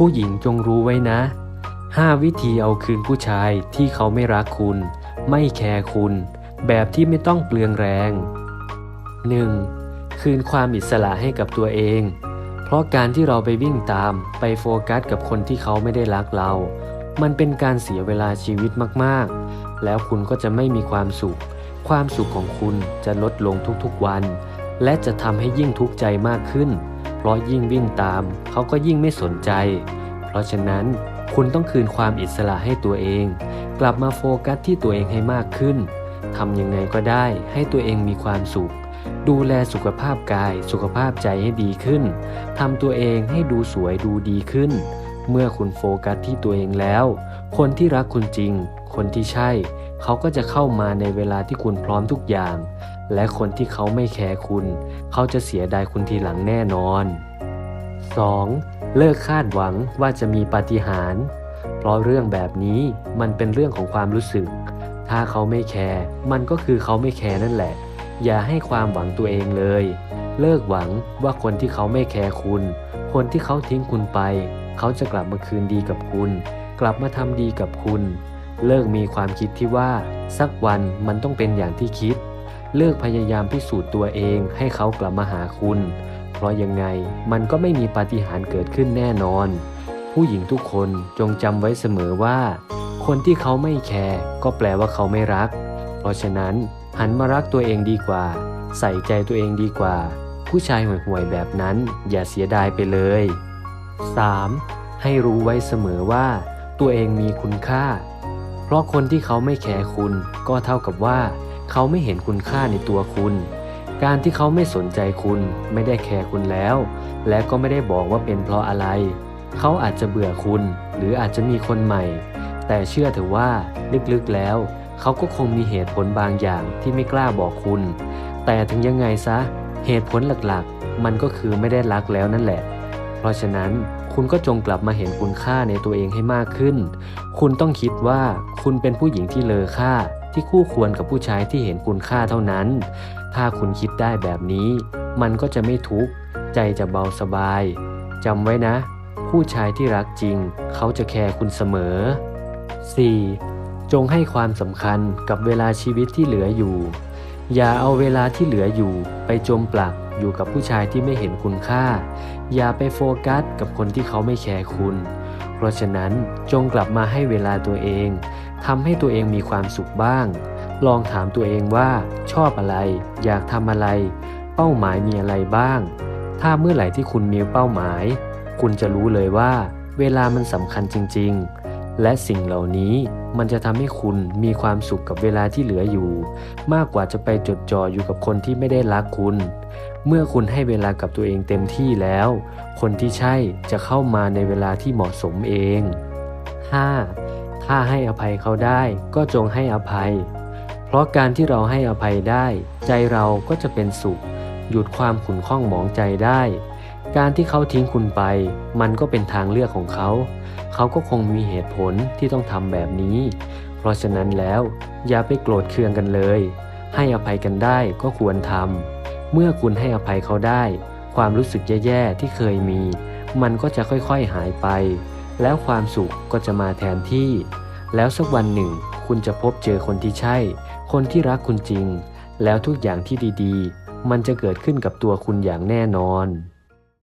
ผู้หญิงจงรู้ไว้นะ 5 วิธีเอาคืนผู้ชายที่เขาไม่รักคุณ ไม่แคร์คุณ แบบที่ไม่ต้องเปลืองแรง 1. คืนความอิสระให้กับตัวเอง เพราะการที่เราไปวิ่งตามไปโฟกัสกับคนที่เขาไม่ได้รักเรา มันเป็นการเสียเวลาชีวิตมากๆ แล้วคุณก็จะไม่มีความสุข ความสุขของคุณจะลดลงทุกๆวัน และจะทำให้ยิ่งทุกข์ใจมากขึ้น เพราะยิ่งวิ่งตาม เขาก็ยิ่งไม่สนใจ เพราะฉะนั้นคุณต้องคืนความอิสระให้ตัวเอง กลับมาโฟกัสที่ตัวเองให้มากขึ้นทำยังไงก็ได้ให้ตัวเองมีความสุข ดูแลสุขภาพกาย สุขภาพใจให้ดีขึ้นทำตัวเองให้ดูสวยดูดีขึ้น เมื่อคุณโฟกัสที่ตัวเองแล้ว คนที่รักคุณจริง คนที่ใช่ เขาก็จะเข้ามาในเวลาที่คุณพร้อมทุกอย่าง และคนที่เขาไม่แคร์คุณ เขาจะเสียดายคุณทีหลังแน่นอน 2. เลิกคาดหวังว่าจะมีปาฏิหาริย์เพราะเรื่องแบบนี้มันเป็นเรื่องของความรู้สึก ถ้าเขาไม่แคร์มันก็คือเขาไม่แคร์นั่นแหละ อย่าให้ความหวังตัวเองเลย เลิกหวังว่าคนที่เขาไม่แคร์คุณ คนที่เขาทิ้งคุณไป เขาจะกลับมาคืนดีกับคุณ กลับมาทำดีกับคุณ เลิกมีความคิดที่ว่า สักวันมันต้องเป็นอย่างที่คิด เลิกพยายามพิสูจน์ตัวเองให้เขากลับมาหาคุณ เพราะยังไงมันก็ไม่มีปาฏิหาริย์เกิดขึ้นแน่นอน ผู้หญิงทุกคนจงจำไว้เสมอว่า คนที่เขาไม่แคร์ก็แปลว่าเขาไม่รัก เพราะฉะนั้นหันมารักตัวเองดีกว่า ใส่ใจตัวเองดีกว่า ผู้ชายห่วยๆแบบนั้นอย่าเสียดายไปเลย 3. ให้รู้ไว้เสมอว่า ตัวเองมีคุณค่า เพราะคนที่เขาไม่แคร์คุณก็เท่ากับว่า เขาไม่เห็นคุณค่าในตัวคุณ การที่เขาไม่สนใจคุณ ไม่ได้แคร์คุณแล้ว และก็ไม่ได้บอกว่าเป็นเพราะอะไร เขาอาจจะเบื่อคุณ หรืออาจจะมีคนใหม่ แต่เชื่อเถอะว่าลึกๆแล้ว เขาก็คงมีเหตุผลบางอย่างที่ไม่กล้าบอกคุณ แต่ถึงยังไงซะ เหตุผลหลักๆ มันก็คือไม่ได้รักแล้วนั่นแหละ เพราะฉะนั้นคุณก็จงกลับมาเห็นคุณค่าในตัวเองให้มากขึ้น คุณต้องคิดว่าคุณเป็นผู้หญิงที่เลอค่า ที่คู่ควรกับผู้ชายที่เห็นคุณค่าเท่านั้น ถ้าคุณคิดได้แบบนี้ มันก็จะไม่ทุกข์ ใจจะเบาสบาย จำไว้นะ ผู้ชายที่รักจริง เขาจะแคร์คุณเสมอ 4. จงให้ความสำคัญกับเวลาชีวิตที่เหลืออยู่ อย่าเอาเวลาที่เหลืออยู่ ไปจมปลักอยู่กับผู้ชายที่ไม่เห็นคุณค่า อย่าไปโฟกัสกับคนที่เขาไม่แคร์คุณ เพราะฉะนั้นจงกลับมาให้เวลาตัวเอง ทำให้ตัวเองมีความสุขบ้าง ลองถามตัวเองว่า ชอบอะไร อยากทำอะไร เป้าหมายมีอะไรบ้าง ถ้าเมื่อไหร่ที่คุณมีเป้าหมาย คุณจะรู้เลยว่า เวลามันสำคัญจริง ๆ และสิ่งเหล่านี้มันจะทำให้คุณมีความสุขกับเวลาที่เหลืออยู่ มากกว่าจะไปจดจ่ออยู่กับคนที่ไม่ได้รักคุณ เมื่อคุณให้เวลากับตัวเองเต็มที่แล้ว คนที่ใช่จะเข้ามาในเวลาที่เหมาะสมเอง 5. ถ้าให้อภัยเขาได้ก็จงให้อภัย เพราะการที่เราให้อภัยได้ ใจเราก็จะเป็นสุข หยุดความขุ่นข้องหมองใจได้ การที่เขาทิ้งคุณไป มันก็เป็นทางเลือกของเขา เขาก็คงมีเหตุผลที่ต้องทำแบบนี้ เพราะฉะนั้นแล้ว อย่าไปโกรธเคืองกันเลย ให้อภัยกันได้ก็ควรทำเมื่อคุณให้อภัยเขาได้ ความรู้สึกแย่ๆที่เคยมี มันก็จะค่อยๆหายไป แล้วความสุขก็จะมาแทนที่ แล้วสักวันหนึ่ง คุณจะพบเจอคนที่ใช่ คนที่รักคุณจริง แล้วทุกอย่างที่ดีๆ มันจะเกิดขึ้นกับตัวคุณอย่างแน่นอน